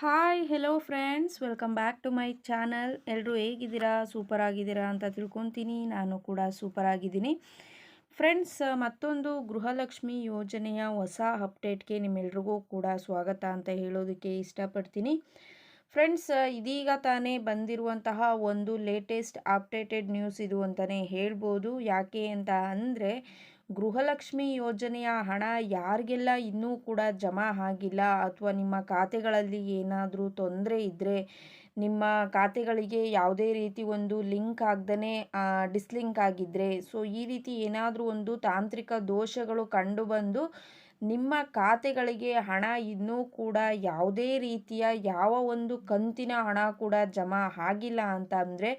Hi hello friends welcome back to my channel ಎಲ್ಲರೂ ಹೇಗಿದ್ದೀರಾ? Super ಆಗಿದ್ದೀರಾ ಅಂತ ತಿಳ್ಕೊತೀನಿ. ನಾನು ಕೂಡ ಸೂಪರ್ ಆಗಿದ್ದೀನಿ. ಫ್ರೆಂಡ್ಸ್ ಮತ್ತೊಂದು ಗೃಹಲಕ್ಷ್ಮಿ ಯೋಜನೆಯ ಹೊಸ ಅಪ್ಡೇಟ್ಗೆ ನಿಮ್ಮೆಲ್ರಿಗೂ ಕೂಡ ಸ್ವಾಗತ ಅಂತ ಹೇಳೋದಕ್ಕೆ ಇಷ್ಟಪಡ್ತೀನಿ. ಫ್ರೆಂಡ್ಸ್ ಇದೀಗ ತಾನೇ ಬಂದಿರುವಂತಹ ಒಂದು ಲೇಟೆಸ್ಟ್ ಅಪ್ಡೇಟೆಡ್ ನ್ಯೂಸ್ ಇದು ಅಂತಲೇ ಹೇಳ್ಬೋದು. ಯಾಕೆ ಅಂತ ಅಂದರೆ ಗೃಹಲಕ್ಷ್ಮಿ ಯೋಜನೆಯ ಹಣ ಯಾರಿಗೆಲ್ಲ ಇನ್ನೂ ಕೂಡ ಜಮಾ ಆಗಿಲ್ಲ ಅಥವಾ ನಿಮ್ಮ ಖಾತೆಗಳಲ್ಲಿ ಏನಾದರೂ ತೊಂದರೆ ಇದ್ದರೆ ನಿಮ್ಮ ಖಾತೆಗಳಿಗೆ ಯಾವುದೇ ರೀತಿ ಒಂದು ಲಿಂಕ್ ಆಗ್ದೇ ಡಿಸ್ಲಿಂಕ್ ಆಗಿದ್ದರೆ ಸೊ ಈ ರೀತಿ ಏನಾದರೂ ಒಂದು ತಾಂತ್ರಿಕ ದೋಷಗಳು ಕಂಡುಬಂದು ನಿಮ್ಮ ಖಾತೆಗಳಿಗೆ ಹಣ ಇನ್ನೂ ಕೂಡ ಯಾವುದೇ ರೀತಿಯ ಯಾವ ಒಂದು ಕಂತಿನ ಹಣ ಕೂಡ ಜಮಾ ಆಗಿಲ್ಲ ಅಂತ ಅಂದರೆ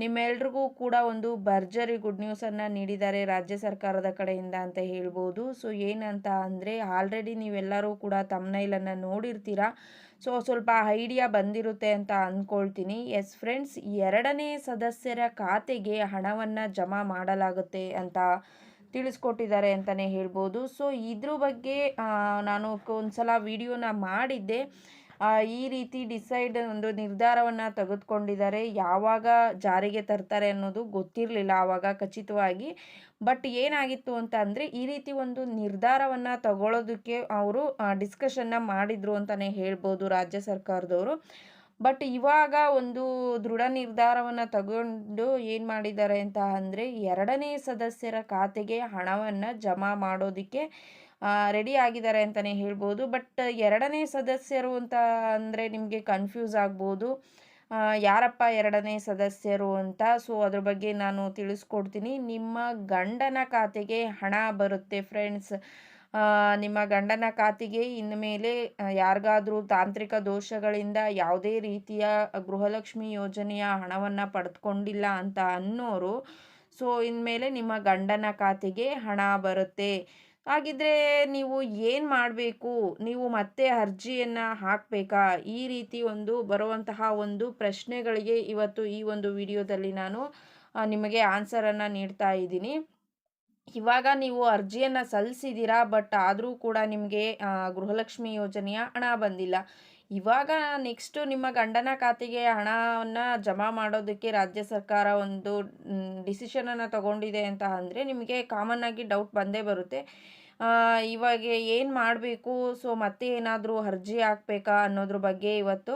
ನಿಮ್ಮೆಲ್ರಿಗೂ ಕೂಡ ಒಂದು ಭರ್ಜರಿ ಗುಡ್ ನ್ಯೂಸನ್ನು ನೀಡಿದ್ದಾರೆ ರಾಜ್ಯ ಸರ್ಕಾರದ ಕಡೆಯಿಂದ ಅಂತ ಹೇಳ್ಬೋದು. ಸೊ ಏನಂತ ಅಂದರೆ ಆಲ್ರೆಡಿ ನೀವೆಲ್ಲರೂ ಕೂಡ ತಮ್ನೈಲನ್ನು ನೋಡಿರ್ತೀರ. ಸೊ ಸ್ವಲ್ಪ ಐಡಿಯಾ ಬಂದಿರುತ್ತೆ ಅಂತ ಅಂದ್ಕೊಳ್ತೀನಿ ಎಸ್ ಫ್ರೆಂಡ್ಸ್ ಎರಡನೇ ಸದಸ್ಯರ ಖಾತೆಗೆ ಹಣವನ್ನು ಜಮಾ ಮಾಡಲಾಗುತ್ತೆ ಅಂತ ತಿಳಿಸ್ಕೊಟ್ಟಿದ್ದಾರೆ ಅಂತಲೇ ಹೇಳ್ಬೋದು. ಸೊ ಇದ್ರ ಬಗ್ಗೆ ನಾನು ಒಂದು ಸಲ ವಿಡಿಯೋನ ಮಾಡಿದ್ದೆ. ಈ ರೀತಿ ಡಿಸೈಡ್ ಒಂದು ನಿರ್ಧಾರವನ್ನು ತೆಗೆದುಕೊಂಡಿದ್ದಾರೆ. ಯಾವಾಗ ಜಾರಿಗೆ ತರ್ತಾರೆ ಅನ್ನೋದು ಗೊತ್ತಿರಲಿಲ್ಲ ಆವಾಗ ಖಚಿತವಾಗಿ. ಬಟ್ ಏನಾಗಿತ್ತು ಅಂತ ಅಂದರೆ, ಈ ರೀತಿ ಒಂದು ನಿರ್ಧಾರವನ್ನು ತಗೊಳ್ಳೋದಕ್ಕೆ ಅವರು ಡಿಸ್ಕಷನ್ನ ಮಾಡಿದರು ಅಂತಲೇ ಹೇಳ್ಬೋದು ರಾಜ್ಯ ಸರ್ಕಾರದವರು. ಬಟ್ ಇವಾಗ ಒಂದು ದೃಢ ನಿರ್ಧಾರವನ್ನು ತಗೊಂಡು ಏನು ಮಾಡಿದ್ದಾರೆ ಅಂತ ಅಂದರೆ, ಎರಡನೇ ಸದಸ್ಯರ ಖಾತೆಗೆ ಹಣವನ್ನು ಜಮಾ ಮಾಡೋದಕ್ಕೆ ರೆಡಿ ಆಗಿದ್ದಾರೆ ಅಂತಲೇ ಹೇಳ್ಬೋದು. ಬಟ್ ಎರಡನೇ ಸದಸ್ಯರು ಅಂತ ಅಂದರೆ ನಿಮಗೆ ಕನ್ಫ್ಯೂಸ್ ಆಗ್ಬೋದು. ಯಾರಪ್ಪ ಎರಡನೇ ಸದಸ್ಯರು ಅಂತ? ಸೊ ಅದ್ರ ಬಗ್ಗೆ ನಾನು ತಿಳಿಸ್ಕೊಡ್ತೀನಿ. ನಿಮ್ಮ ಗಂಡನ ಖಾತೆಗೆ ಹಣ ಬರುತ್ತೆ ಫ್ರೆಂಡ್ಸ್ ನಿಮ್ಮ ಗಂಡನ ಖಾತೆಗೆ ಇನ್ನು ಮೇಲೆ ಯಾರಿಗಾದರೂ ತಾಂತ್ರಿಕ ದೋಷಗಳಿಂದ ಯಾವುದೇ ರೀತಿಯ ಗೃಹಲಕ್ಷ್ಮಿ ಯೋಜನೆಯ ಹಣವನ್ನು ಪಡೆದುಕೊಂಡಿಲ್ಲ ಅಂತ ಅನ್ನೋರು ಸೊ ಇನ್ಮೇಲೆ ನಿಮ್ಮ ಗಂಡನ ಖಾತೆಗೆ ಹಣ ಬರುತ್ತೆ. ಹಾಗಿದ್ರೆ ನೀವು ಏನು ಮಾಡಬೇಕು? ನೀವು ಮತ್ತೆ ಅರ್ಜಿಯನ್ನು ಹಾಕಬೇಕಾ? ಈ ರೀತಿ ಒಂದು ಬರುವಂತಹ ಒಂದು ಪ್ರಶ್ನೆಗಳಿಗೆ ಇವತ್ತು ಈ ಒಂದು ವಿಡಿಯೋದಲ್ಲಿ ನಾನು ನಿಮಗೆ ಆನ್ಸರನ್ನು ನೀಡ್ತಾ ಇದ್ದೀನಿ. ಇವಾಗ ನೀವು ಅರ್ಜಿಯನ್ನು ಸಲ್ಲಿಸಿದ್ದೀರಾ? ಬಟ್ ಆದರೂ ಕೂಡ ನಿಮಗೆ ಗೃಹಲಕ್ಷ್ಮಿ ಯೋಜನೆಯ ಹಣ ಬಂದಿಲ್ಲ. ಇವಾಗ ನೆಕ್ಸ್ಟು ನಿಮ್ಮ ಗಂಡನ ಖಾತೆಗೆ ಹಣವನ್ನು ಜಮಾ ಮಾಡೋದಕ್ಕೆ ರಾಜ್ಯ ಸರ್ಕಾರ ಒಂದು ಡಿಸಿಷನನ್ನು ತಗೊಂಡಿದೆ ಅಂತ ಅಂದರೆ ನಿಮಗೆ ಕಾಮನ್ ಆಗಿ ಡೌಟ್ ಬಂದೇ ಬರುತ್ತೆ. ಇವಾಗ ಏನು ಮಾಡಬೇಕು? ಸೊ ಮತ್ತೆ ಏನಾದರೂ ಅರ್ಜಿ ಹಾಕಬೇಕಾ ಅನ್ನೋದ್ರ ಬಗ್ಗೆ ಇವತ್ತು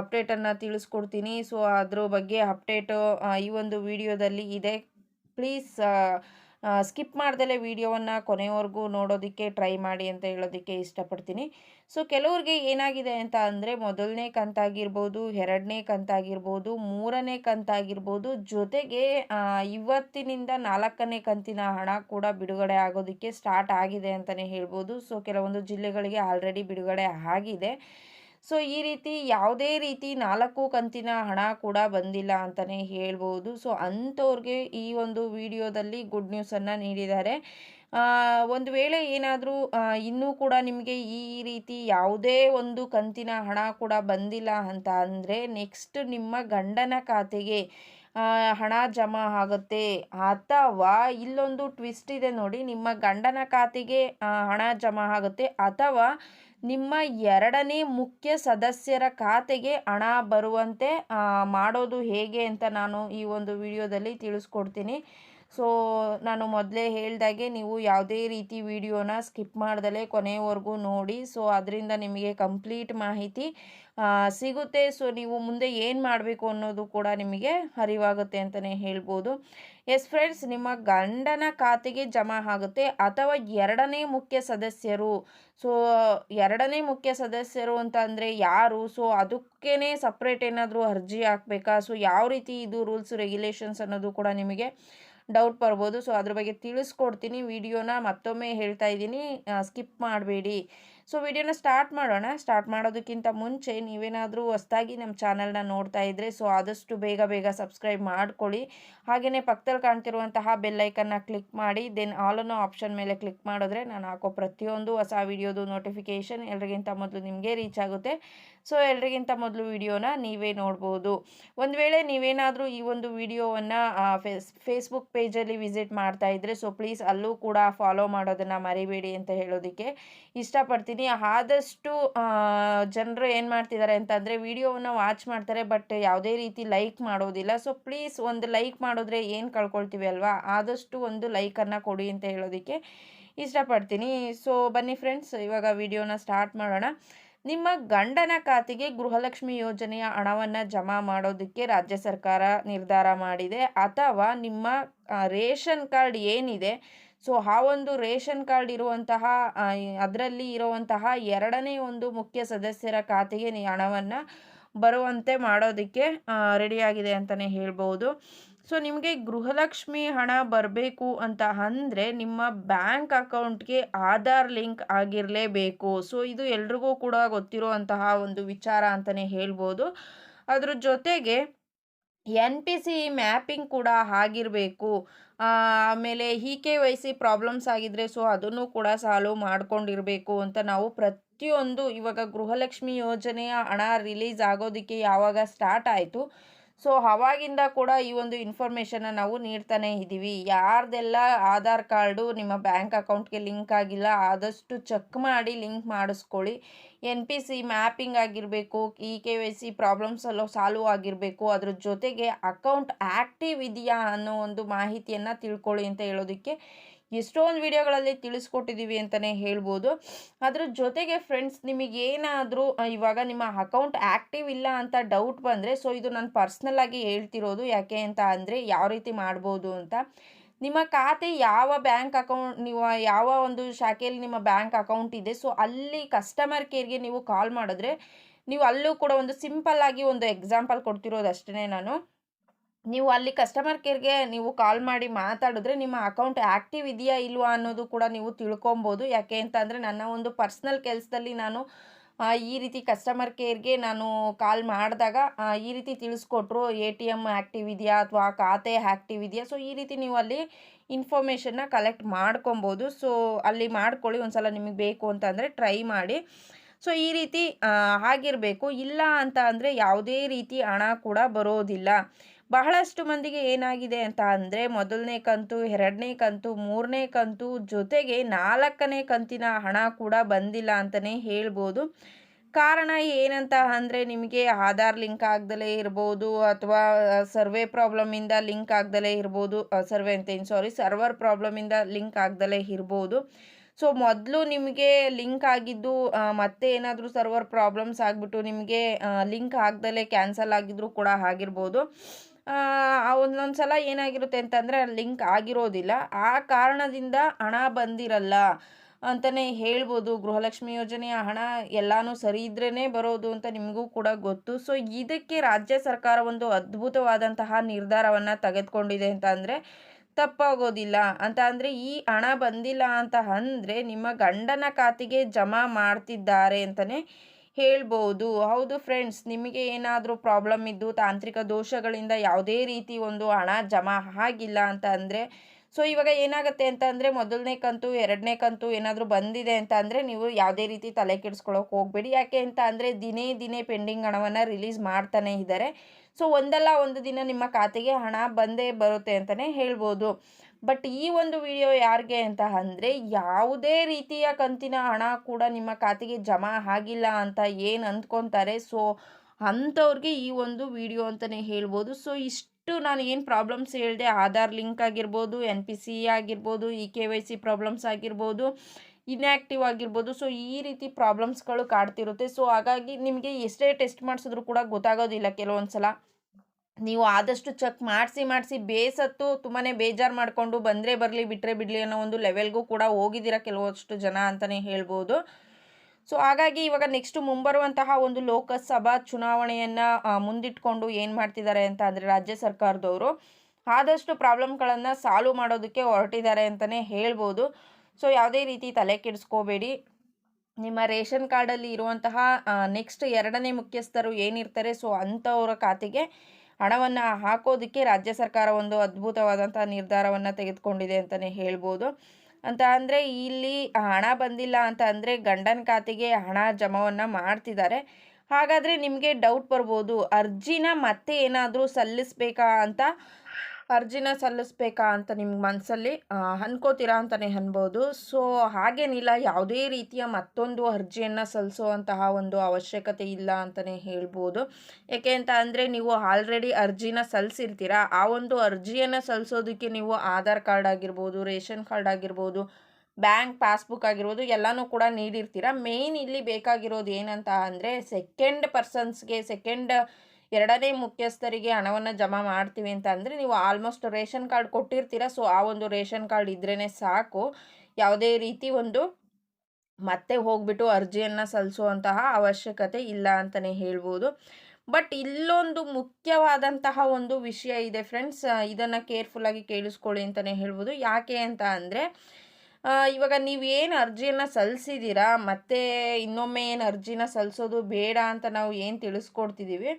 ಅಪ್ಡೇಟನ್ನು ತಿಳಿಸ್ಕೊಡ್ತೀನಿ. ಸೊ ಅದ್ರ ಬಗ್ಗೆ ಅಪ್ಡೇಟು ಈ ಒಂದು ವಿಡಿಯೋದಲ್ಲಿ ಇದೆ. ಪ್ಲೀಸ್ ಸ್ಕಿಪ್ ಮಾಡ್ದಲೇ ವಿಡಿಯೋವನ್ನು ಕೊನೆಯವರೆಗೂ ನೋಡೋದಕ್ಕೆ ಟ್ರೈ ಮಾಡಿ ಅಂತ ಹೇಳೋದಕ್ಕೆ ಇಷ್ಟಪಡ್ತೀನಿ. ಸೊ, ಕೆಲವ್ರಿಗೆ ಏನಾಗಿದೆ ಅಂತ ಅಂದರೆ ಮೊದಲನೇ ಕಂತಾಗಿರ್ಬೋದು, ಎರಡನೇ ಕಂತಾಗಿರ್ಬೋದು, ಮೂರನೇ ಕಂತಾಗಿರ್ಬೋದು, ಜೊತೆಗೆ ಇವತ್ತಿನಿಂದ ನಾಲ್ಕನೇ ಕಂತಿನ ಹಣ ಕೂಡ ಬಿಡುಗಡೆ ಆಗೋದಕ್ಕೆ ಸ್ಟಾರ್ಟ್ ಆಗಿದೆ ಅಂತಲೇ ಹೇಳ್ಬೋದು. ಸೊ, ಕೆಲವೊಂದು ಜಿಲ್ಲೆಗಳಿಗೆ ಆಲ್ರೆಡಿ ಬಿಡುಗಡೆ ಆಗಿದೆ. ಸೊ, ಈ ರೀತಿ ಯಾವುದೇ ರೀತಿ ನಾಲ್ಕು ಕಂತಿನ ಹಣ ಕೂಡ ಬಂದಿಲ್ಲ ಅಂತಲೇ ಹೇಳ್ಬೋದು. ಸೊ, ಅಂಥವ್ರಿಗೆ ಈ ಒಂದು ವಿಡಿಯೋದಲ್ಲಿ ಗುಡ್ ನ್ಯೂಸನ್ನು ನೀಡಿದ್ದಾರೆ. ಒಂದು ವೇಳೆ ಏನಾದರೂ ಇನ್ನೂ ಕೂಡ ನಿಮಗೆ ಈ ರೀತಿ ಯಾವುದೇ ಒಂದು ಕಂತಿನ ಹಣ ಕೂಡ ಬಂದಿಲ್ಲ ಅಂತ ಅಂದರೆ ನೆಕ್ಸ್ಟ್ ನಿಮ್ಮ ಗಂಡನ ಖಾತೆಗೆ ಹಣ ಜಮಾ ಆಗುತ್ತೆ ಅಥವಾ ಇಲ್ಲೊಂದು ಟ್ವಿಸ್ಟ್ ಇದೆ ನೋಡಿ, ನಿಮ್ಮ ಗಂಡನ ಖಾತೆಗೆ ಹಣ ಜಮಾ ಆಗುತ್ತೆ ಅಥವಾ ನಿಮ್ಮ ಎರಡನೇ ಮುಖ್ಯ ಸದಸ್ಯರ ಖಾತೆಗೆ ಹಣ ಬರುವಂತೆ ಮಾಡೋದು ಹೇಗೆ ಅಂತ ನಾನು ಈ ಒಂದು ವಿಡಿಯೋದಲ್ಲಿ ತಿಳಿಸ್ಕೊಡ್ತೀನಿ. ಸೊ, ನಾನು ಮೊದಲೇ ಹೇಳ್ದಾಗೆ ನೀವು ಯಾವುದೇ ರೀತಿ ವಿಡಿಯೋನ ಸ್ಕಿಪ್ ಮಾಡ್ದಲೇ ಕೊನೆಯವರೆಗೂ ನೋಡಿ. ಸೊ, ಅದರಿಂದ ನಿಮಗೆ ಕಂಪ್ಲೀಟ್ ಮಾಹಿತಿ ಸಿಗುತ್ತೆ. ಸೊ, ನೀವು ಮುಂದೆ ಏನು ಮಾಡಬೇಕು ಅನ್ನೋದು ಕೂಡ ನಿಮಗೆ ಅರಿವಾಗುತ್ತೆ ಅಂತಲೇ ಹೇಳ್ಬೋದು. ಎಸ್ ಫ್ರೆಂಡ್ಸ್, ನಿಮ್ಮ ಗಂಡನ ಖಾತೆಗೆ ಜಮಾ ಆಗುತ್ತೆ ಅಥವಾ ಎರಡನೇ ಮುಖ್ಯ ಸದಸ್ಯರು? ಸೊ, ಎರಡನೇ ಮುಖ್ಯ ಸದಸ್ಯರು ಅಂತ ಅಂದರೆ ಯಾರು? ಸೊ ಅದಕ್ಕೇ ಸಪ್ರೇಟ್ ಏನಾದರೂ ಅರ್ಜಿ ಹಾಕಬೇಕಾ? ಸೊ, ಯಾವ ರೀತಿ ಇದು ರೂಲ್ಸ್, ರೆಗ್ಯುಲೇಷನ್ಸ್ ಅನ್ನೋದು ಕೂಡ ನಿಮಗೆ ಡೌಟ್ ಬರ್ಬೋದು. ಸೊ ಅದ್ರ ಬಗ್ಗೆ ತಿಳಿಸ್ಕೊಡ್ತೀನಿ. ವಿಡಿಯೋನ ಮತ್ತೊಮ್ಮೆ ಹೇಳ್ತಾ ಇದ್ದೀನಿ. ಸ್ಕಿಪ್ ಮಾಡಬೇಡಿ. ಸೊ ವಿಡಿಯೋನ ಸ್ಟಾರ್ಟ್ ಮಾಡೋಣ. ಸ್ಟಾರ್ಟ್ ಮಾಡೋದಕ್ಕಿಂತ ಮುಂಚೆ ನೀವೇನಾದರೂ ಹೊಸ್ದಾಗಿ ನಮ್ಮ ಚಾನಲ್ನ ನೋಡ್ತಾ ಇದ್ದರೆ ಸೊ ಆದಷ್ಟು ಬೇಗ ಬೇಗ ಸಬ್ಸ್ಕ್ರೈಬ್ ಮಾಡ್ಕೊಳ್ಳಿ. ಹಾಗೆಯೇ ಪಕ್ಕದಲ್ಲಿ ಕಾಣ್ತಿರುವಂತಹ ಬೆಲ್ಲೈಕನ್ನ ಕ್ಲಿಕ್ ಮಾಡಿ ದೆನ್ ಆಲ್ ಅನ್ನೋ ಆಪ್ಷನ್ ಮೇಲೆ ಕ್ಲಿಕ್ ಮಾಡಿದ್ರೆ ನಾನು ಹಾಕೋ ಪ್ರತಿಯೊಂದು ಹೊಸ ವಿಡಿಯೋದು ನೋಟಿಫಿಕೇಷನ್ ಎಲ್ರಿಗಿಂತ ಮೊದಲು ನಿಮಗೆ ರೀಚ್ ಆಗುತ್ತೆ. ಸೊ ಎಲ್ರಿಗಿಂತ ಮೊದಲು ವಿಡಿಯೋನ ನೀವೇ ನೋಡ್ಬೋದು. ಒಂದು ವೇಳೆ ನೀವೇನಾದರೂ ಈ ಒಂದು ವಿಡಿಯೋವನ್ನು ಫೇಸ್ ಫೇಸ್ಬುಕ್ ಪೇಜಲ್ಲಿ ವಿಸಿಟ್ ಮಾಡ್ತಾ ಇದ್ದರೆ ಸೊ ಪ್ಲೀಸ್ ಅಲ್ಲೂ ಕೂಡ ಫಾಲೋ ಮಾಡೋದನ್ನು ಮರಿಬೇಡಿ ಅಂತ ಹೇಳೋದಕ್ಕೆ ಇಷ್ಟಪಡ್ತೀನಿ. ಆದಷ್ಟು ಜನರು ಏನು ಮಾಡ್ತಿದ್ದಾರೆ ಅಂತಂದರೆ ವಿಡಿಯೋವನ್ನು ವಾಚ್ ಮಾಡ್ತಾರೆ, ಬಟ್ ಯಾವುದೇ ರೀತಿ ಲೈಕ್ ಮಾಡೋದಿಲ್ಲ. ಸೊ ಪ್ಲೀಸ್ ಒಂದು ಲೈಕ್ ಮಾಡಿದ್ರೆ ಏನು ಕಳ್ಕೊಳ್ತೀವಿ ಅಲ್ವಾ? ಆದಷ್ಟು ಒಂದು ಲೈಕನ್ನು ಕೊಡಿ ಅಂತ ಹೇಳೋದಕ್ಕೆ ಇಷ್ಟಪಡ್ತೀನಿ. ಸೊ ಬನ್ನಿ ಫ್ರೆಂಡ್ಸ್, ಇವಾಗ ವಿಡಿಯೋನ ಸ್ಟಾರ್ಟ್ ಮಾಡೋಣ. ನಿಮ್ಮ ಗಂಡನ ಖಾತೆಗೆ ಗೃಹಲಕ್ಷ್ಮಿ ಯೋಜನೆಯ ಹಣವನ್ನು ಜಮಾ ಮಾಡೋದಕ್ಕೆ ರಾಜ್ಯ ಸರ್ಕಾರ ನಿರ್ಧಾರ ಮಾಡಿದೆ ಅಥವಾ ನಿಮ್ಮ ರೇಷನ್ ಕಾರ್ಡ್ ಏನಿದೆ, ಸೊ ಆ ಒಂದು ರೇಷನ್ ಕಾರ್ಡ್ ಇರುವಂತಹ ಅದರಲ್ಲಿ ಇರುವಂತಹ ಎರಡನೇ ಒಂದು ಮುಖ್ಯ ಸದಸ್ಯರ ಖಾತೆಗೆ ಹಣವನ್ನು ಬರುವಂತೆ ಮಾಡೋದಕ್ಕೆ ರೆಡಿಯಾಗಿದೆ ಅಂತಲೇ ಹೇಳ್ಬೋದು. ಸೊ ನಿಮಗೆ ಗೃಹಲಕ್ಷ್ಮಿ ಹಣ ಬರಬೇಕು ಅಂತ ಅಂದರೆ ನಿಮ್ಮ ಬ್ಯಾಂಕ್ ಅಕೌಂಟ್ಗೆ ಆಧಾರ್ ಲಿಂಕ್ ಆಗಿರಲೇಬೇಕು. ಸೊ ಇದು ಎಲ್ರಿಗೂ ಕೂಡ ಗೊತ್ತಿರುವಂತಹ ಒಂದು ವಿಚಾರ ಅಂತಲೇ ಹೇಳ್ಬೋದು. ಅದ್ರ ಜೊತೆಗೆ ಎನ್ ಪಿ ಸಿ ಮ್ಯಾಪಿಂಗ್ ಕೂಡ ಆಗಿರಬೇಕು. ಆಮೇಲೆ E K Y C problems ಆಗಿದ್ರೆ ಸೊ, ಅದನ್ನು ಕೂಡ ಸಾಲ್ವ್ ಮಾಡ್ಕೊಂಡಿರಬೇಕು ಅಂತ ನಾವು ಪ್ರತಿಯೊಂದು ಇವಾಗ ಗೃಹಲಕ್ಷ್ಮಿ ಯೋಜನೆಯ ಹಣ ರಿಲೀಸ್ ಆಗೋದಕ್ಕೆ ಯಾವಾಗ ಸ್ಟಾರ್ಟ್ ಆಯಿತು ಸೊ ಅವಾಗಿಂದ ಕೂಡ ಈ ಒಂದು ಇನ್ಫಾರ್ಮೇಷನ್ನ ನಾವು ನೀಡ್ತಾನೆ ಇದ್ದೀವಿ ಯಾರ್ದೆಲ್ಲ ಆಧಾರ್ ಕಾರ್ಡು ನಿಮ್ಮ ಬ್ಯಾಂಕ್ ಅಕೌಂಟ್ಗೆ ಲಿಂಕ್ ಆಗಿಲ್ಲ, ಆದಷ್ಟು ಚೆಕ್ ಮಾಡಿ ಲಿಂಕ್ ಮಾಡಿಸ್ಕೊಳ್ಳಿ. ಎನ್ ಪಿ ಸಿ ಮ್ಯಾಪಿಂಗ್ ಆಗಿರಬೇಕು E K Y C problems ಎಲ್ಲ ಸಾಲ್ವ್ ಆಗಿರಬೇಕು. ಅದ್ರ ಜೊತೆಗೆ ಅಕೌಂಟ್ ಆ್ಯಕ್ಟಿವ್ ಇದೆಯಾ ಅನ್ನೋ ಒಂದು ಮಾಹಿತಿಯನ್ನು ತಿಳ್ಕೊಳ್ಳಿ ಅಂತ ಹೇಳೋದಕ್ಕೆ ಎಷ್ಟೊಂದು ವಿಡಿಯೋಗಳಲ್ಲಿ ತಿಳಿಸ್ಕೊಟ್ಟಿದ್ದೀವಿ ಅಂತಲೇ ಹೇಳ್ಬೋದು. ಅದ್ರ ಜೊತೆಗೆ ಫ್ರೆಂಡ್ಸ್ ನಿಮಗೇನಾದರೂ ಇವಾಗ ನಿಮ್ಮ ಅಕೌಂಟ್ ಆ್ಯಕ್ಟಿವ್ ಇಲ್ಲ ಅಂತ ಡೌಟ್ ಬಂದರೆ ಸೊ ಇದು ನಾನು ಪರ್ಸ್ನಲ್ಲಾಗಿ ಹೇಳ್ತಿರೋದು. ಯಾಕೆ ಅಂತ ಅಂದರೆ ಯಾವ ರೀತಿ ಮಾಡ್ಬೋದು ಅಂತ. ನಿಮ್ಮ ಖಾತೆ ಯಾವ ಬ್ಯಾಂಕ್ ಅಕೌಂಟ್ ನೀವು ಯಾವ ಒಂದು ಶಾಖೆಯಲ್ಲಿ ನಿಮ್ಮ ಬ್ಯಾಂಕ್ ಅಕೌಂಟ್ ಇದೆ ಸೊ ಅಲ್ಲಿ ಕಸ್ಟಮರ್ ಕೇರ್ಗೆ ನೀವು ಕಾಲ್ ಮಾಡಿದ್ರೆ, ನೀವು ಅಲ್ಲೂ ಕೂಡ ಒಂದು ಸಿಂಪಲ್ಲಾಗಿ ಒಂದು ಎಕ್ಸಾಂಪಲ್ ಕೊಡ್ತಿರೋದು ಅಷ್ಟೇ ನಾನು. ನೀವು ಅಲ್ಲಿ ಕಸ್ಟಮರ್ ಕೇರ್ಗೆ ನೀವು ಕಾಲ್ ಮಾಡಿ ಮಾತಾಡಿದ್ರೆ ನಿಮ್ಮ ಅಕೌಂಟ್ ಆ್ಯಕ್ಟಿವ್ ಇದೆಯಾ ಇಲ್ವಾ ಅನ್ನೋದು ಕೂಡ ನೀವು ತಿಳ್ಕೊಬೋದು. ಯಾಕೆ ಅಂತ ಅಂದರೆ ನನ್ನ ಒಂದು ಪರ್ಸ್ನಲ್ ಕೆಲಸದಲ್ಲಿ ನಾನು ಈ ರೀತಿ ಕಸ್ಟಮರ್ ಕೇರ್ಗೆ ನಾನು ಕಾಲ್ ಮಾಡಿದಾಗ ಈ ರೀತಿ ತಿಳಿಸ್ಕೊಟ್ರು ಎ ಟಿ ಎಂ ಆ್ಯಕ್ಟಿವ್ ಇದೆಯಾ ಅಥವಾ ಖಾತೆ ಆ್ಯಕ್ಟಿವ್ ಇದೆಯಾ? ಸೊ ಈ ರೀತಿ ನೀವು ಅಲ್ಲಿ ಇನ್ಫಾರ್ಮೇಷನ್ನ ಕಲೆಕ್ಟ್ ಮಾಡ್ಕೊಬೋದು. ಸೊ ಅಲ್ಲಿ ಮಾಡ್ಕೊಳ್ಳಿ ಒಂದು ಸಲ ನಿಮಗೆ ಬೇಕು ಅಂತ ಅಂದರೆ ಟ್ರೈ ಮಾಡಿ. ಸೊ ಈ ರೀತಿ ಆಗಿರಬೇಕು. ಇಲ್ಲ ಅಂತ ಅಂದರೆ ಯಾವುದೇ ರೀತಿ ಹಣ ಕೂಡ ಬರೋದಿಲ್ಲ. ಬಹಳಷ್ಟು ಮಂದಿಗೆ ಏನಾಗಿದೆ ಅಂತ ಅಂದರೆ ಮೊದಲನೇ ಕಂತು, ಎರಡನೇ ಕಂತು, ಮೂರನೇ ಕಂತು ಜೊತೆಗೆ ನಾಲ್ಕನೇ ಕಂತಿನ ಹಣ ಕೂಡ ಬಂದಿಲ್ಲ ಅಂತಲೇ ಹೇಳ್ಬೋದು. ಕಾರಣ ಏನಂತ ಅಂದರೆ ನಿಮಗೆ ಆಧಾರ್ ಲಿಂಕ್ ಆಗ್ದಲೇ ಇರ್ಬೋದು ಅಥವಾ ಸರ್ವೆ ಪ್ರಾಬ್ಲಮಿಂದ ಲಿಂಕ್ ಆಗ್ದಲೇ ಇರ್ಬೋದು ಸರ್ವೆ ಅಂತೇನು ಸಾರಿ, ಸರ್ವರ್ ಪ್ರಾಬ್ಲಮಿಂದ ಲಿಂಕ್ ಆಗ್ದಲೇ ಇರ್ಬೋದು. ಸೊ, ಮೊದಲು ನಿಮಗೆ ಲಿಂಕ್ ಆಗಿದ್ದು ಮತ್ತೆ ಏನಾದರೂ ಸರ್ವರ್ ಪ್ರಾಬ್ಲಮ್ಸ್ ಆಗಿಬಿಟ್ಟು ನಿಮಗೆ ಲಿಂಕ್ ಆಗ್ದಲೇ ಕ್ಯಾನ್ಸಲ್ ಆಗಿದ್ದರೂ ಕೂಡ ಆಗಿರ್ಬೋದು. ಒಂದೊಂದು ಸಲ ಏನಾಗಿರುತ್ತೆ ಅಂತಂದರೆ ಲಿಂಕ್ ಆಗಿರೋದಿಲ್ಲ. ಆ ಕಾರಣದಿಂದ ಹಣ ಬಂದಿರಲ್ಲ ಅಂತಲೇ ಹೇಳ್ಬೋದು. ಗೃಹಲಕ್ಷ್ಮಿ ಯೋಜನೆಯ ಹಣ ಎಲ್ಲನೂ ಸರಿ ಇದ್ರೇ ಬರೋದು ಅಂತ ನಿಮಗೂ ಕೂಡ ಗೊತ್ತು. ಸೊ ಇದಕ್ಕೆ ರಾಜ್ಯ ಸರ್ಕಾರ ಒಂದು ಅದ್ಭುತವಾದಂತಹ ನಿರ್ಧಾರವನ್ನು ತೆಗೆದುಕೊಂಡಿದೆ ಅಂತ ಅಂದರೆ ತಪ್ಪಾಗೋದಿಲ್ಲ. ಅಂತ ಅಂದರೆ ಈ ಹಣ ಬಂದಿಲ್ಲ ಅಂತ ಅಂದರೆ ನಿಮ್ಮ ಗಂಡನ ಖಾತೆಗೆ ಜಮಾ ಮಾಡ್ತಿದ್ದಾರೆ ಅಂತಲೇ ಹೇಳ್ಬೋದು. ಹೌದು ಫ್ರೆಂಡ್ಸ್ ನಿಮಗೆ ಏನಾದರೂ ಪ್ರಾಬ್ಲಮ್ ಇದ್ದು ತಾಂತ್ರಿಕ ದೋಷಗಳಿಂದ ಯಾವುದೇ ರೀತಿ ಒಂದು ಹಣ ಜಮಾ ಆಗಿಲ್ಲ ಅಂತ ಅಂದರೆ ಸೊ ಇವಾಗ ಏನಾಗುತ್ತೆ ಅಂತ ಅಂದರೆ ಮೊದಲನೇ ಕಂತು, ಎರಡನೇ ಕಂತು ಏನಾದರೂ ಬಂದಿದೆ ಅಂತ ಅಂದರೆ ನೀವು ಯಾವುದೇ ರೀತಿ ತಲೆ ಕೆಡಿಸ್ಕೊಳ್ಳೋಕೆ ಹೋಗಬೇಡಿ. ಯಾಕೆ ಅಂತ ಅಂದರೆ ದಿನೇ ದಿನೇ ಪೆಂಡಿಂಗ್ ಹಣವನ್ನು ರಿಲೀಸ್ ಮಾಡ್ತಾನೆ ಇದ್ದಾರೆ. ಸೊ ಒಂದಲ್ಲ ಒಂದು ದಿನ ನಿಮ್ಮ ಖಾತೆಗೆ ಹಣ ಬಂದೇ ಬರುತ್ತೆ ಅಂತಲೇ ಹೇಳ್ಬೋದು. ಬಟ್ ಈ ಒಂದು ವಿಡಿಯೋ ಯಾರಿಗೆ ಅಂತ ಅಂದರೆ ಯಾವುದೇ ರೀತಿಯ ಕಂತಿನ ಹಣ ಕೂಡ ನಿಮ್ಮ ಖಾತೆಗೆ ಜಮಾ ಆಗಿಲ್ಲ ಅಂತ ಏನು ಅಂದ್ಕೊತಾರೆ? ಸೊ ಅಂಥವ್ರಿಗೆ ಈ ಒಂದು ವಿಡಿಯೋ ಅಂತಲೇ ಹೇಳ್ಬೋದು. ಸೊ ಇಷ್ಟು ನಾನು ಏನು ಪ್ರಾಬ್ಲಮ್ಸ್ ಹೇಳಿದೆ? ಆಧಾರ್ ಲಿಂಕ್ ಆಗಿರ್ಬೋದು ಎನ್ ಪಿ ಸಿ ಆಗಿರ್ಬೋದು E K Y C problems ಆಗಿರ್ಬೋದು ಇನ್ಯಾಕ್ಟಿವ್ ಆಗಿರ್ಬೋದು. ಸೊ ಈ ರೀತಿ ಪ್ರಾಬ್ಲಮ್ಸ್ಗಳು ಕಾಡ್ತಿರುತ್ತೆ. ಸೊ ಹಾಗಾಗಿ ನಿಮಗೆ ಎಷ್ಟೇ ಟೆಸ್ಟ್ ಮಾಡಿಸಿದ್ರು ಕೂಡ ಗೊತ್ತಾಗೋದಿಲ್ಲ ಕೆಲವೊಂದು ಸಲ ನೀವು ಆದಷ್ಟು ಚೆಕ್ ಮಾಡಿಸಿ ಮಾಡಿಸಿ, ಬೇಸತ್ತು ತುಂಬಾ ಬೇಜಾರು ಮಾಡಿಕೊಂಡು ಬಂದರೆ ಬರಲಿ ಬಿಟ್ಟರೆ ಬಿಡಲಿ ಅನ್ನೋ ಒಂದು ಲೆವೆಲ್ಗೂ ಕೂಡ ಹೋಗಿದ್ದೀರ ಕೆಲವಷ್ಟು ಜನ ಅಂತಲೇ ಹೇಳ್ಬೋದು. ಸೊ ಹಾಗಾಗಿ ಇವಾಗ ನೆಕ್ಸ್ಟ್ ಮುಂಬರುವಂತಹ ಒಂದು ಲೋಕಸಭಾ ಚುನಾವಣೆಯನ್ನು ಮುಂದಿಟ್ಕೊಂಡು ಏನು ಮಾಡ್ತಿದ್ದಾರೆ ಅಂತ ಅಂದರೆ ರಾಜ್ಯ ಸರ್ಕಾರದವರು ಆದಷ್ಟು ಪ್ರಾಬ್ಲಮ್ಗಳನ್ನು ಸಾಲ್ವ್ ಮಾಡೋದಕ್ಕೆ ಹೊರಟಿದ್ದಾರೆ ಅಂತಲೇ ಹೇಳ್ಬೋದು. ಸೊ ಯಾವುದೇ ರೀತಿ ತಲೆ ಕೆಡಿಸ್ಕೋಬೇಡಿ. ನಿಮ್ಮ ರೇಷನ್ ಕಾರ್ಡಲ್ಲಿ ಇರುವಂತಹ ನೆಕ್ಸ್ಟ್ ಎರಡನೇ ಮುಖ್ಯಸ್ಥರು ಏನಿರ್ತಾರೆ ಸೊ ಅಂಥವರ ಖಾತೆಗೆ ಹಣವನ್ನು ಹಾಕೋದಕ್ಕೆ ರಾಜ್ಯ ಸರ್ಕಾರ ಒಂದು ಅದ್ಭುತವಾದಂಥ ನಿರ್ಧಾರವನ್ನು ತೆಗೆದುಕೊಂಡಿದೆ ಅಂತಲೇ ಹೇಳ್ಬೋದು. ಅಂತ ಅಂದರೆ ಇಲ್ಲಿ ಹಣ ಬಂದಿಲ್ಲ ಅಂತ ಅಂದರೆ ಗಂಡನ ಖಾತೆಗೆ ಹಣ ಜಮವನ್ನು ಮಾಡ್ತಿದ್ದಾರೆ. ಹಾಗಾದರೆ ನಿಮಗೆ ಡೌಟ್ ಬರ್ಬೋದು. ಅರ್ಜಿನ ಮತ್ತೆ ಏನಾದರೂ ಸಲ್ಲಿಸಬೇಕಾ ಅಂತ ಅರ್ಜಿನ ಸಲ್ಲಿಸ್ಬೇಕಾ ಅಂತ ನಿಮ್ಗೆ ಮನಸ್ಸಲ್ಲಿ ಅನ್ಕೋತೀರಾ ಅಂತಲೇ ಅನ್ಬೋದು. ಸೊ ಹಾಗೇನಿಲ್ಲ. ಯಾವುದೇ ರೀತಿಯ ಮತ್ತೊಂದು ಅರ್ಜಿಯನ್ನು ಸಲ್ಲಿಸುವಂತಹ ಒಂದು ಅವಶ್ಯಕತೆ ಇಲ್ಲ ಅಂತಲೇ ಹೇಳ್ಬೋದು. ಏಕೆ ಅಂತ ಅಂದರೆ ನೀವು ಆಲ್ರೆಡಿ ಅರ್ಜಿನ ಸಲ್ಲಿಸಿರ್ತೀರಾ. ಆ ಒಂದು ಅರ್ಜಿಯನ್ನು ಸಲ್ಲಿಸೋದಕ್ಕೆ ನೀವು ಆಧಾರ್ ಕಾರ್ಡ್ ಆಗಿರ್ಬೋದು, ರೇಷನ್ ಕಾರ್ಡ್ ಆಗಿರ್ಬೋದು, ಬ್ಯಾಂಕ್ ಪಾಸ್ಬುಕ್ ಆಗಿರ್ಬೋದು, ಎಲ್ಲನೂ ಕೂಡ ನೀಡಿರ್ತೀರ. ಮೇಯ್ನ್ ಇಲ್ಲಿ ಬೇಕಾಗಿರೋದು ಏನಂತ ಅಂದರೆ ಸೆಕೆಂಡ್ ಪರ್ಸನ್ಸ್ಗೆ ಸೆಕೆಂಡ್ ಎರಡನೇ ಮುಖ್ಯಸ್ಥರಿಗೆ ಹಣವನ್ನು ಜಮಾ ಮಾಡ್ತೀವಿ ಅಂತ ಅಂದರೆ ನೀವು ಆಲ್ಮೋಸ್ಟ್ ರೇಷನ್ ಕಾರ್ಡ್ ಕೊಟ್ಟಿರ್ತೀರ ಸೊ ಆ ಒಂದು ರೇಷನ್ ಕಾರ್ಡ್ ಇದ್ರೇ ಸಾಕು. ಯಾವುದೇ ರೀತಿ ಒಂದು ಮತ್ತೆ ಹೋಗ್ಬಿಟ್ಟು ಅರ್ಜಿಯನ್ನು ಸಲ್ಲಿಸುವಂತಹ ಅವಶ್ಯಕತೆ ಇಲ್ಲ ಅಂತಲೇ ಹೇಳ್ಬೋದು. ಬಟ್ ಇಲ್ಲೊಂದು ಮುಖ್ಯವಾದಂತಹ ಒಂದು ವಿಷಯ ಇದೆ ಫ್ರೆಂಡ್ಸ್ ಇದನ್ನು ಕೇರ್ಫುಲ್ಲಾಗಿ ಕೇಳಿಸ್ಕೊಳ್ಳಿ ಅಂತಲೇ ಹೇಳ್ಬೋದು. ಯಾಕೆ ಅಂತ ಅಂದರೆ ಇವಾಗ ನೀವು ಏನು ಅರ್ಜಿಯನ್ನು ಸಲ್ಲಿಸಿದ್ದೀರಾ ಮತ್ತೆ ಇನ್ನೊಮ್ಮೆ ಏನು ಅರ್ಜಿನ ಸಲ್ಲಿಸೋದು ಬೇಡ ಅಂತ ನಾವು ಏನು ತಿಳಿಸ್ಕೊಡ್ತಿದ್ದೀವಿ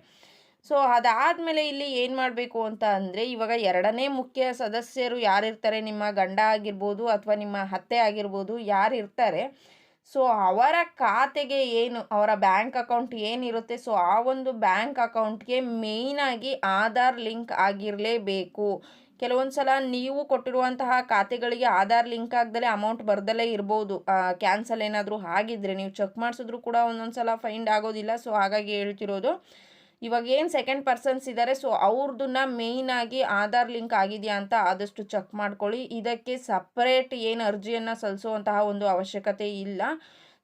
ಸೊ ಅದಾದಮೇಲೆ ಇಲ್ಲಿ ಏನು ಮಾಡಬೇಕು ಅಂತ ಅಂದರೆ ಇವಾಗ ಎರಡನೇ ಮುಖ್ಯ ಸದಸ್ಯರು ಯಾರಿರ್ತಾರೆ? ನಿಮ್ಮ ಗಂಡ ಆಗಿರ್ಬೋದು ಅಥವಾ ನಿಮ್ಮ ಅತ್ತೆ ಆಗಿರ್ಬೋದು ಯಾರು ಇರ್ತಾರೆ? ಸೊ ಅವರ ಖಾತೆಗೆ ಏನು, ಅವರ ಬ್ಯಾಂಕ್ ಅಕೌಂಟ್ ಏನಿರುತ್ತೆ? ಸೊ ಆ ಒಂದು ಬ್ಯಾಂಕ್ ಅಕೌಂಟ್ಗೆ ಮೇಯ್ನಾಗಿ ಆಧಾರ್ ಲಿಂಕ್ ಆಗಿರಲೇಬೇಕು. ಕೆಲವೊಂದು ಸಲ ನೀವು ಕೊಟ್ಟಿರುವಂತಹ ಖಾತೆಗಳಿಗೆ ಆಧಾರ್ ಲಿಂಕ್ ಆಗದಲ್ಲೇ ಅಮೌಂಟ್ ಬರ್ದಲ್ಲೇ ಇರ್ಬೋದು. ಕ್ಯಾನ್ಸಲ್ ಏನಾದರೂ ಆಗಿದ್ರೆ ನೀವು ಚೆಕ್ ಮಾಡಿಸಿದ್ರು ಕೂಡ ಒಂದೊಂದು ಸಲ ಫೈಂಡ್ ಆಗೋದಿಲ್ಲ. ಸೊ ಹಾಗಾಗಿ ಹೇಳ್ತಿರೋದು ಇವಾಗ ಏನು ಸೆಕೆಂಡ್ ಪರ್ಸನ್ಸ್ ಇದ್ದಾರೆ ಸೊ ಅವ್ರದನ್ನ ಮೇಯ್ನಾಗಿ ಆಧಾರ್ ಲಿಂಕ್ ಆಗಿದೆಯಾ ಅಂತ ಆದಷ್ಟು ಚೆಕ್ ಮಾಡ್ಕೊಳ್ಳಿ. ಇದಕ್ಕೆ ಸಪ್ರೇಟ್ ಏನು ಅರ್ಜಿಯನ್ನು ಸಲ್ಲಿಸುವಂತಹ ಒಂದು ಅವಶ್ಯಕತೆ ಇಲ್ಲ.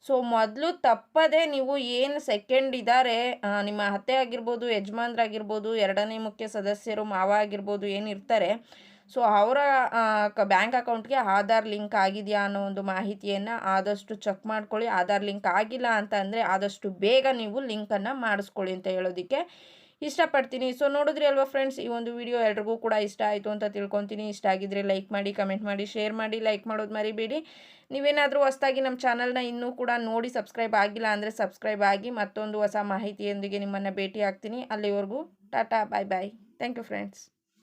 ಸೊ ಮೊದಲು ತಪ್ಪದೆ ನೀವು ಏನು ಸೆಕೆಂಡ್ ಇದ್ದಾರೆ ನಿಮ್ಮ ಅತ್ತೆ ಆಗಿರ್ಬೋದು, ಯಜಮಾನ್ರಾಗಿರ್ಬೋದು, ಎರಡನೇ ಮುಖ್ಯ ಸದಸ್ಯರು, ಮಾವ ಆಗಿರ್ಬೋದು ಏನಿರ್ತಾರೆ ಸೊ ಅವರ ಬ್ಯಾಂಕ್ ಅಕೌಂಟ್ಗೆ ಆಧಾರ್ ಲಿಂಕ್ ಆಗಿದೆಯಾ ಅನ್ನೋ ಒಂದು ಮಾಹಿತಿಯನ್ನು ಆದಷ್ಟು ಚೆಕ್ ಮಾಡ್ಕೊಳ್ಳಿ. ಆಧಾರ್ ಲಿಂಕ್ ಆಗಿಲ್ಲ ಅಂತ ಅಂದರೆ ಆದಷ್ಟು ಬೇಗ ನೀವು ಲಿಂಕನ್ನು ಮಾಡಿಸ್ಕೊಳ್ಳಿ ಅಂತ ಹೇಳೋದಕ್ಕೆ ಇಷ್ಟಪಡ್ತೀನಿ. ಸೊ ನೋಡಿದ್ರಿ ಅಲ್ವಾ ಫ್ರೆಂಡ್ಸ್, ಈ ಒಂದು ವಿಡಿಯೋ ಎಲ್ರಿಗೂ ಕೂಡ ಇಷ್ಟ ಆಯಿತು ಅಂತ ತಿಳ್ಕೊತೀನಿ. ಇಷ್ಟ ಆಗಿದ್ರೆ ಲೈಕ್ ಮಾಡಿ, ಕಮೆಂಟ್ ಮಾಡಿ, ಶೇರ್ ಮಾಡಿ, ಲೈಕ್ ಮಾಡೋದು ಮರಿಬೇಡಿ. ನೀವೇನಾದರೂ ಹೊಸದಾಗಿ ನಮ್ಮ ಚಾನಲ್ನ ಇನ್ನೂ ಕೂಡ ನೋಡಿ ಸಬ್ಸ್ಕ್ರೈಬ್ ಆಗಿಲ್ಲ ಅಂದರೆ ಸಬ್ಸ್ಕ್ರೈಬ್ ಆಗಿ ಮತ್ತೊಂದು ಹೊಸ ಮಾಹಿತಿಯೊಂದಿಗೆ ನಿಮ್ಮನ್ನು ಭೇಟಿ ಆಗ್ತೀನಿ ಅಲ್ಲಿವರೆಗೂ tata, bye bye. Thank you friends.